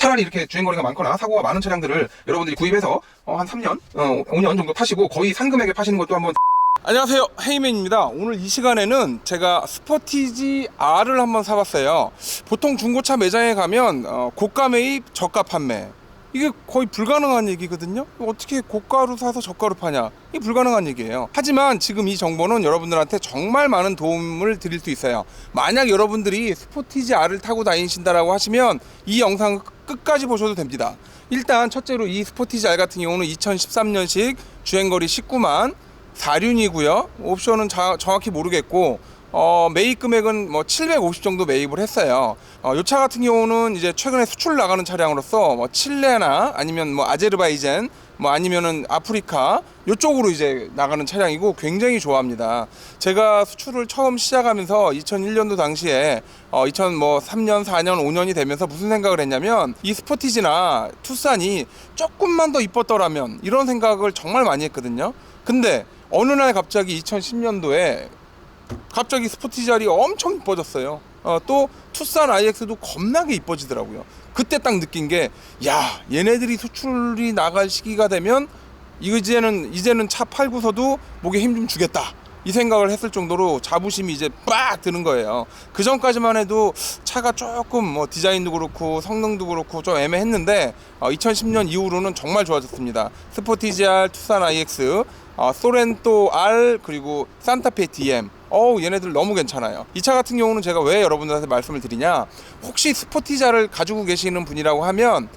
차라리 이렇게 주행거리가 많거나 사고가 많은 차량들을 여러분들이 구입해서 어, 한 3년, 어, 5년 정도 타시고 거의 상금액에 파시는 것도 한번. 안녕하세요. 헤이맨입니다. 오늘 이 시간에는 제가 스포티지 R을 한번 사봤어요. 보통 중고차 매장에 가면 어, 고가 매입 저가 판매 이게 거의 불가능한 얘기거든요. 어떻게 고가로 사서 저가로 파냐. 이게 불가능한 얘기예요. 하지만 지금 이 정보는 여러분들한테 정말 많은 도움을 드릴 수 있어요. 만약 여러분들이 스포티지 R을 타고 다니신다라고 하시면 이 영상 끝까지 보셔도 됩니다. 일단 첫째로 이 스포티지 R 같은 경우는 2013년식 주행거리 19만 4륜이고요. 옵션은 자- 정확히 모르겠고 어, 매입 금액은 뭐 750 정도 매입을 했어요. 어, 이차 같은 경우는 이제 최근에 수출 나가는 차량으로서 뭐 칠레나 아니면 뭐 아제르바이젠 뭐 아니면은 아프리카 이쪽으로 이제 나가는 차량이고 굉장히 좋아합니다. 제가 수출을 처음 시작하면서 2001년도 당시에 어 2003년, 4년, 5년이 되면서 무슨 생각을 했냐면 이 스포티지나 투싼이 조금만 더 이뻤더라면 이런 생각을 정말 많이 했거든요. 근데 어느 날 갑자기 2010년도에 갑자기 스포티지알이 엄청 이뻐졌어요. 어, 또 투싼 IX도 겁나게 이뻐지더라고요. 그때 딱 느낀 게, 야, 얘네들이 수출이 나갈 시기가 되면 이제는 이제는 차 팔고서도 목에 힘 좀 주겠다. 이 생각을 했을 정도로 자부심이 이제 빡 드는 거예요. 그 전까지만 해도 차가 조금 뭐 디자인도 그렇고 성능도 그렇고 좀 애매했는데 어, 2010년 이후로는 정말 좋아졌습니다. 스포티지 R, 투싼 IX, 어, 소렌토 R 그리고 산타페 DM. 어우 얘네들 너무 괜찮아요. 이 차 같은 경우는 제가 왜 여러분들한테 말씀을 드리냐? 혹시 스포티자를 가지고 계시는 분이라고 하면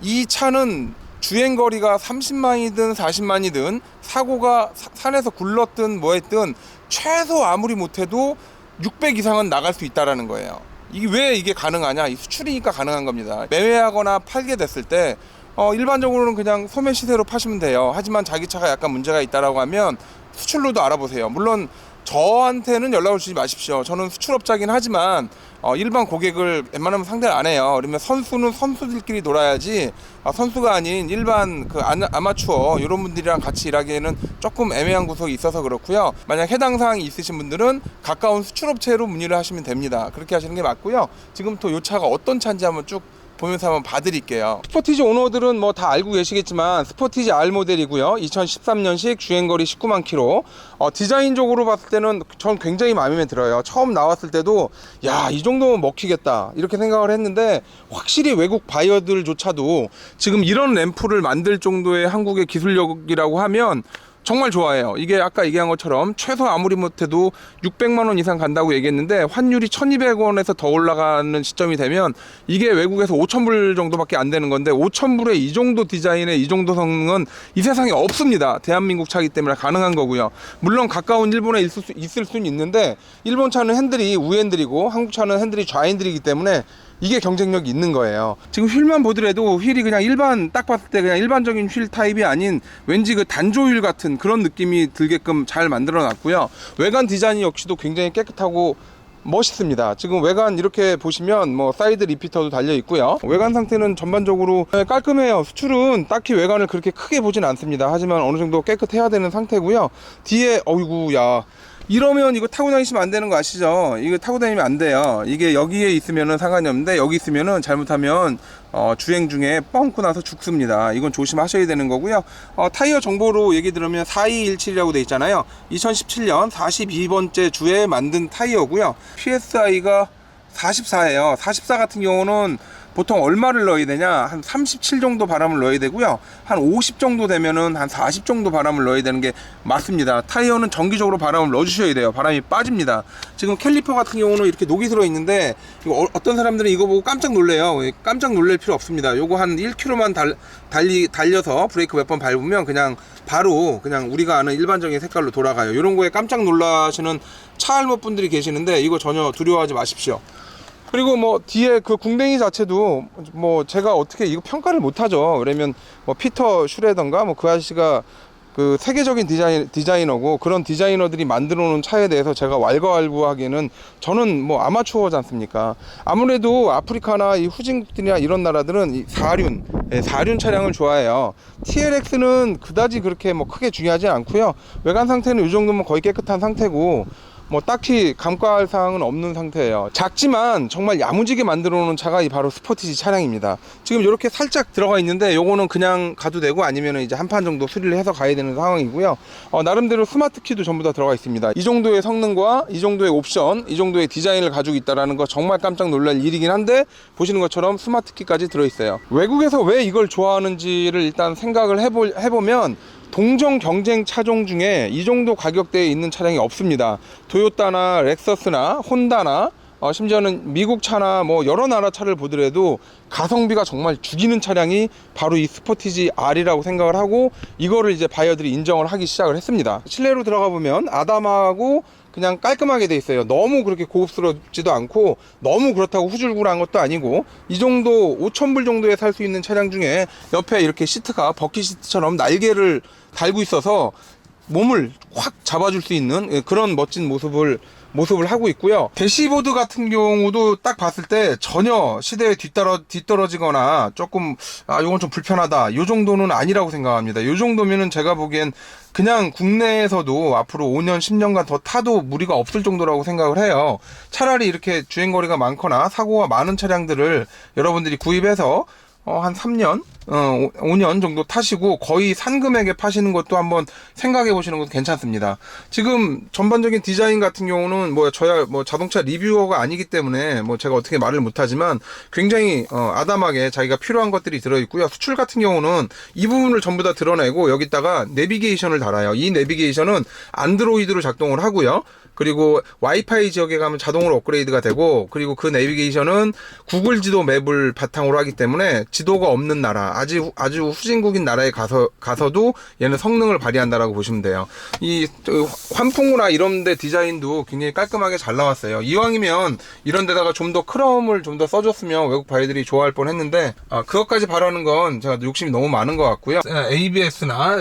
이 차는 주행 거리가 30만이든 40만이든 사고가 사- 산에서 굴렀든 뭐했든 최소 아무리 못해도 600 이상은 나갈 수 있다라는 거예요. 이게 왜 이게 가능하냐? 이 수출이니까 가능한 겁니다. 매매하거나 팔게 됐을 때 어, 일반적으로는 그냥 소매 시세로 파시면 돼요. 하지만 자기 차가 약간 문제가 있다라고 하면 수출로도 알아보세요. 물론 저한테는 연락을 주지 마십시오. 저는 수출업자긴 하지만 어, 일반 고객을 웬만하면 상대를 안 해요. 그러면 선수는 선수들끼리 놀아야지 어, 선수가 아닌 일반 그 아나- 아마추어 이런 분들이랑 같이 일하기에는 조금 애매한 구석이 있어서 그렇고요. 만약 해당 사항이 있으신 분들은 가까운 수출업체로 문의를 하시면 됩니다. 그렇게 하시는 게 맞고요. 지금부터 이 차가 어떤 차인지 한번 쭉 보면서 한번 봐드릴게요. 스포티지 오너들은 뭐 다 알고 계시겠지만 스포티지 R 모델이고요. 2013년식 주행거리 19만 킬로. 어, 디자인적으로 봤을 때는 전 굉장히 마음에 들어요. 처음 나왔을 때도 야 이 정도면 먹히겠다 이렇게 생각을 했는데 확실히 외국 바이어들조차도 지금 이런 램프를 만들 정도의 한국의 기술력이라고 하면 정말 좋아해요. 이게 아까 얘기한 것처럼 최소 아무리 못해도 600만 원 이상 간다고 얘기했는데 환율이 1,200원에서 더 올라가는 시점이 되면 이게 외국에서 5,000불 정도밖에 안 되는 건데 5,000불에 이 정도 디자인에 이 정도 성능은 이 세상에 없습니다. 대한민국 차기 때문에 가능한 거고요. 물론 가까운 일본에 있을, 수, 있을 수는 있는데 일본 차는 핸들이 우핸들이고 한국 차는 핸들이 좌핸들이기 때문에 이게 경쟁력이 있는 거예요. 지금 휠만 보더라도 휠이 그냥 일반 딱 봤을 때 그냥 일반적인 휠 타입이 아닌 왠지 그 단조 휠 같은 그런 느낌이 들게끔 잘 만들어 놨고요. 외관 디자인이 역시도 굉장히 깨끗하고 멋있습니다. 지금 외관 이렇게 보시면 뭐 사이드 리피터도 달려 있고요. 외관 상태는 전반적으로 네, 깔끔해요. 수출은 딱히 외관을 그렇게 크게 보진 않습니다. 하지만 어느 정도 깨끗해야 되는 상태고요. 뒤에 어이구 야 이러면 이거 타고 다니시면 안 되는 거 아시죠? 이거 타고 다니면 안 돼요. 이게 여기에 있으면은 상관이 없는데 여기 있으면은 잘못하면 어, 주행 중에 뻥고 나서 죽습니다. 이건 조심하셔야 되는 거고요. 어, 타이어 정보로 얘기 들으면 4217이라고 돼 있잖아요. 2017년 42번째 주에 만든 타이어고요. PSI가 44예요. 44 같은 경우는 보통 얼마를 넣어야 되냐? 한 37 정도 바람을 넣어야 되고요. 한 50 정도 되면은 한 40 정도 바람을 넣어야 되는 게 맞습니다. 타이어는 정기적으로 바람을 넣어 주셔야 돼요. 바람이 빠집니다. 지금 캘리퍼 같은 경우는 이렇게 녹이 들어 있는데 어- 어떤 사람들은 이거 보고 깜짝 놀래요. 깜짝 놀랄 필요 없습니다. 요거 한 1km만 달, 달리 달려서 브레이크 몇 번 밟으면 그냥 바로 그냥 우리가 아는 일반적인 색깔로 돌아가요. 이런 거에 깜짝 놀라시는 차 할머 분들이 계시는데 이거 전혀 두려워하지 마십시오. 그리고 뭐 뒤에 그 궁뎅이 자체도 뭐 제가 어떻게 이거 평가를 못하죠. 왜냐면 뭐 피터 슈레던가 뭐 그 아저씨가 그 세계적인 디자인, 디자이너고 그런 디자이너들이 만들어 놓은 차에 대해서 제가 왈가왈부하기에는 저는 뭐 아마추어지 않습니까? 아무래도 아프리카나 이 후진국들이나 이런 나라들은 이 사륜, 예, 사륜 차량을 좋아해요. TLX는 그다지 그렇게 뭐 크게 중요하지 않고요. 외관 상태는 이 정도면 거의 깨끗한 상태고 뭐 딱히 감가할 사항은 없는 상태예요. 작지만 정말 야무지게 만들어 놓은 차가 이 바로 스포티지 차량입니다. 지금 이렇게 살짝 들어가 있는데 요거는 그냥 가도 되고 아니면 이제 한 판 정도 수리를 해서 가야 되는 상황이고요. 어, 나름대로 스마트 키도 전부 다 들어가 있습니다. 이 정도의 성능과 이 정도의 옵션, 이 정도의 디자인을 가지고 있다라는 거 정말 깜짝 놀랄 일이긴 한데 보시는 것처럼 스마트 키까지 들어 있어요. 외국에서 왜 이걸 좋아하는지를 일단 생각을 해보, 해보면 동종 경쟁 차종 중에 이 정도 가격대에 있는 차량이 없습니다. 토요타나 렉서스나 혼다나 어, 심지어는 미국 차나 뭐 여러 나라 차를 보더라도 가성비가 정말 죽이는 차량이 바로 이 스포티지 R이라고 생각을 하고 이거를 이제 바이어들이 인정을 하기 시작을 했습니다. 실내로 들어가 보면 아담하고 그냥 깔끔하게 돼 있어요. 너무 그렇게 고급스럽지도 않고 너무 그렇다고 후줄구한 것도 아니고 이 정도 5천 불 정도에 살 수 있는 차량 중에 옆에 이렇게 시트가 버킷 시트처럼 날개를 달고 있어서 몸을 확 잡아줄 수 있는 예, 그런 멋진 모습을 모습을 하고 있고요. 대시보드 같은 경우도 딱 봤을 때 전혀 시대에 뒤떨어 뒤떨어지거나 조금 아 요건 좀 불편하다. 요 정도는 아니라고 생각합니다. 요 정도면은 제가 보기엔 그냥 국내에서도 앞으로 5년 10년간 더 타도 무리가 없을 정도라고 생각을 해요. 차라리 이렇게 주행 거리가 많거나 사고가 많은 차량들을 여러분들이 구입해서 어, 한 3년, 어, 5년 정도 타시고 거의 산 금액에 파시는 것도 한번 생각해 보시는 것도 괜찮습니다. 지금 전반적인 디자인 같은 경우는 뭐 저야 뭐 자동차 리뷰어가 아니기 때문에 뭐 제가 어떻게 말을 못하지만 굉장히 어, 아담하게 자기가 필요한 것들이 들어 있고요. 수출 같은 경우는 이 부분을 전부 다 드러내고 여기다가 내비게이션을 달아요. 이 내비게이션은 안드로이드로 작동을 하고요. 그리고 와이파이 지역에 가면 자동으로 업그레이드가 되고 그리고 그 내비게이션은 구글 지도 맵을 바탕으로 하기 때문에 지도가 없는 나라 아주 아주 후진국인 나라에 가서 가서도 얘는 성능을 발휘한다라고 보시면 돼요. 이 저, 환풍구나 이런데 디자인도 굉장히 깔끔하게 잘 나왔어요. 이왕이면 이런 데다가 좀 더 크롬을 좀 더 써줬으면 외국 바이들이 좋아할 뻔했는데 아, 그것까지 바라는 건 제가 욕심이 너무 많은 것 같고요. ABS나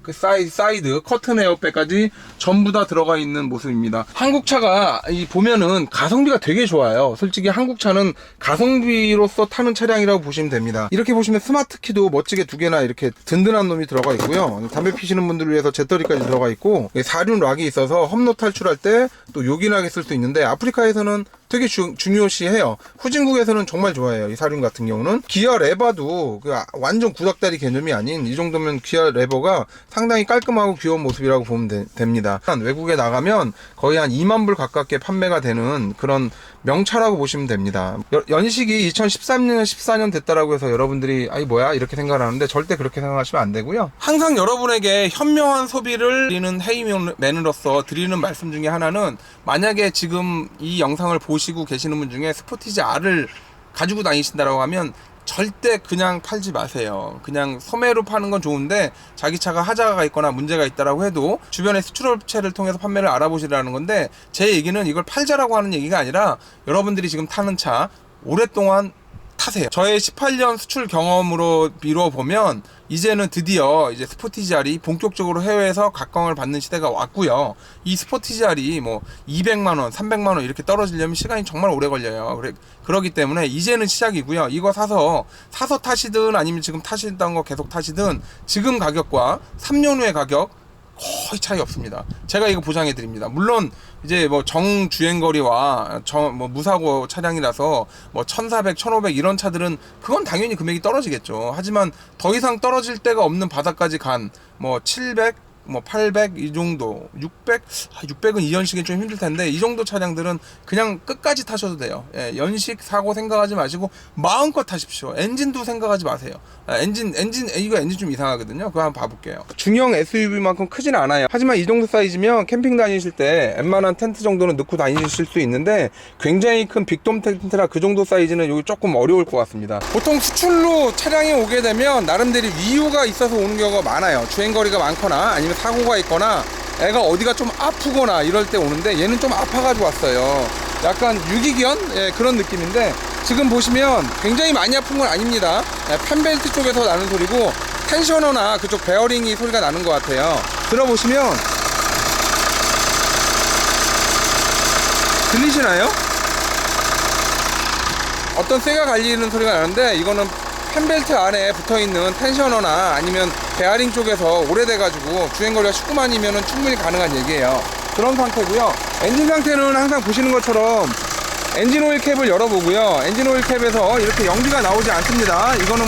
그 사이드 커튼 에어백까지 전부 다 들어가 있는 모습입니다. 한국 차가 이 보면은 가성비가 되게 좋아요. 솔직히 한국 차는 가성비로서 타는 차량이라고 보시면 됩니다. 이렇게 보시면 스마트 키도 멋지게 두 개나 이렇게 든든한 놈이 들어가 있고요. 담배 피시는 분들을 위해서 배터리까지 들어가 있고 사륜 락이 있어서 험로 탈출할 때 또 요긴하게 쓸 수 있는데 아프리카에서는 되게 주, 중요시해요. 후진국에서는 정말 좋아해요. 이 사륜 같은 경우는 기어 레버도 그 아- 완전 구닥다리 개념이 아닌 이 정도면 기어 레버가 상당히 깔끔하고 귀여운 모습이라고 보면 되- 됩니다. 한 외국에 나가면 거의 한 2만 불 가깝게 판매가 되는 그런 명차라고 보시면 됩니다. 여- 연식이 2013년, 14년 됐다라고 해서 여러분들이 아이 뭐야 이렇게 생각하는데 절대 그렇게 생각하시면 안 되고요. 항상 여러분에게 현명한 소비를 드리는 헤이맨으로서 드리는 말씀 중에 하나는 만약에 지금 이 영상을 보시 고 계시는 분 중에 스포티지 R을 가지고 다니신다라고 하면 절대 그냥 팔지 마세요. 그냥 소매로 파는 건 좋은데 자기 차가 하자가 있거나 문제가 있다라고 해도 주변의 수출업체를 통해서 판매를 알아보시라는 건데 제 얘기는 이걸 팔자라고 하는 얘기가 아니라 여러분들이 지금 타는 차 오랫동안 타세요. 저의 18년 수출 경험으로 미뤄 보면 이제는 드디어 이제 스포티지 R이 본격적으로 해외에서 각광을 받는 시대가 왔고요. 이 스포티지 R이 뭐 200만 원, 300만 원 이렇게 떨어지려면 시간이 정말 오래 걸려요. 그래 그러기 때문에 이제는 시작이고요. 이거 사서 사서 타시든 아니면 지금 타시던 거 계속 타시든 지금 가격과 3년 후의 가격 거의 차이 없습니다. 제가 이거 보장해 드립니다. 물론 이제 뭐 정주행 거리와 정뭐 무사고 차량이라서 뭐 1400, 1500 이런 차들은 그건 당연히 금액이 떨어지겠죠. 하지만 더 이상 떨어질 데가 없는 바닥까지 간 뭐 700, 뭐 800 이 정도, 600, 아, 600은 이 연식엔 좀 힘들 텐데 이 정도 차량들은 그냥 끝까지 타셔도 돼요. 예, 연식 사고 생각하지 마시고 마음껏 타십시오. 엔진도 생각하지 마세요. 아, 엔진 엔진 이거 엔진 좀 이상하거든요. 그거 한번 봐볼게요. 중형 SUV만큼 크진 않아요. 하지만 이 정도 사이즈면 캠핑 다니실 때 웬만한 텐트 정도는 넣고 다니실 수 있는데 굉장히 큰 빅돔 텐트라 그 정도 사이즈는 여기 조금 어려울 것 같습니다. 보통 수출로 차량이 오게 되면 나름대로 이유가 있어서 오는 경우가 많아요. 주행거리가 많거나 아니면 사고가 있거나 애가 어디가 좀 아프거나 이럴 때 오는데 얘는 좀 아파가지고 왔어요. 약간 유기견 예, 그런 느낌인데 지금 보시면 굉장히 많이 아픈 건 아닙니다. 예, 펜벨트 쪽에서 나는 소리고 텐셔너나 그쪽 베어링이 소리가 나는 것 같아요. 들어보시면 들리시나요? 어떤 쇠가 갈리는 소리가 나는데 이거는 펜벨트 안에 붙어 있는 텐셔너나 아니면 베어링 쪽에서 오래돼가지고 주행거리가 19만이면 충분히 가능한 얘기예요. 그런 상태고요. 엔진 상태는 항상 보시는 것처럼 엔진 오일 캡을 열어보고요. 엔진 오일 캡에서 이렇게 연기가 나오지 않습니다. 이거는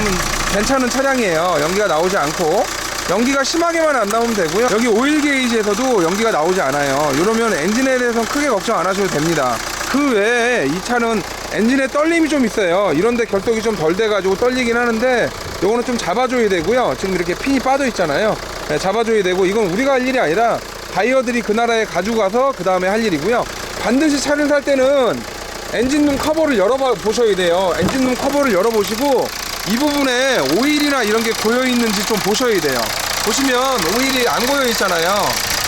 괜찮은 차량이에요. 연기가 나오지 않고 연기가 심하게만 안 나오면 되고요. 여기 오일 게이지에서도 연기가 나오지 않아요. 이러면 엔진에 대해서 크게 걱정 안 하셔도 됩니다. 그 외에 이 차는 엔진에 떨림이 좀 있어요. 이런데 결독이 좀 덜 돼가지고 떨리긴 하는데 요거는 좀 잡아줘야 되고요. 지금 이렇게 핀이 빠져 있잖아요. 네, 잡아줘야 되고 이건 우리가 할 일이 아니라 바이어들이 그 나라에 가지고 가서 그 다음에 할 일이고요. 반드시 차를 살 때는 엔진룸 커버를 열어봐 보셔야 돼요. 엔진룸 커버를 열어보시고 이 부분에 오일이나 이런 게 고여 있는지 좀 보셔야 돼요. 보시면 오일이 안 고여 있잖아요.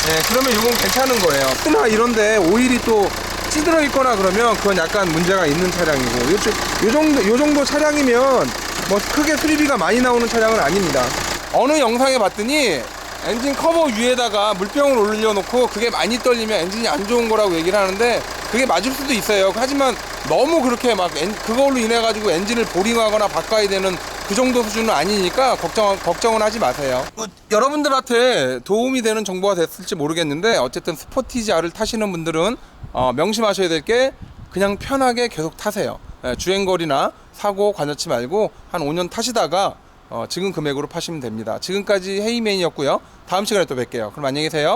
예, 그러면 이건 괜찮은 거예요. 특히나 이런데 오일이 또 찌들어 있거나 그러면 그건 약간 문제가 있는 차량이고 요, 요 정도 요 정도 차량이면 뭐 크게 수리비가 많이 나오는 차량은 아닙니다. 어느 영상에 봤더니 엔진 커버 위에다가 물병을 올려놓고 그게 많이 떨리면 엔진이 안 좋은 거라고 얘기를 하는데 그게 맞을 수도 있어요. 하지만 너무 그렇게 막 엔- 그걸로 인해 가지고 엔진을 보링하거나 바꿔야 되는 그 정도 수준은 아니니까 걱정 걱정은 하지 마세요. 뭐, 여러분들한테 도움이 되는 정보가 됐을지 모르겠는데 어쨌든 스포티지 R을 타시는 분들은 어, 명심하셔야 될 게 그냥 편하게 계속 타세요. 예, 주행거리나 사고 관여치 말고 한 5년 타시다가 어, 지금 금액으로 파시면 됩니다. 지금까지 헤이맨이었고요. 다음 시간에 또 뵐게요. 그럼 안녕히 계세요.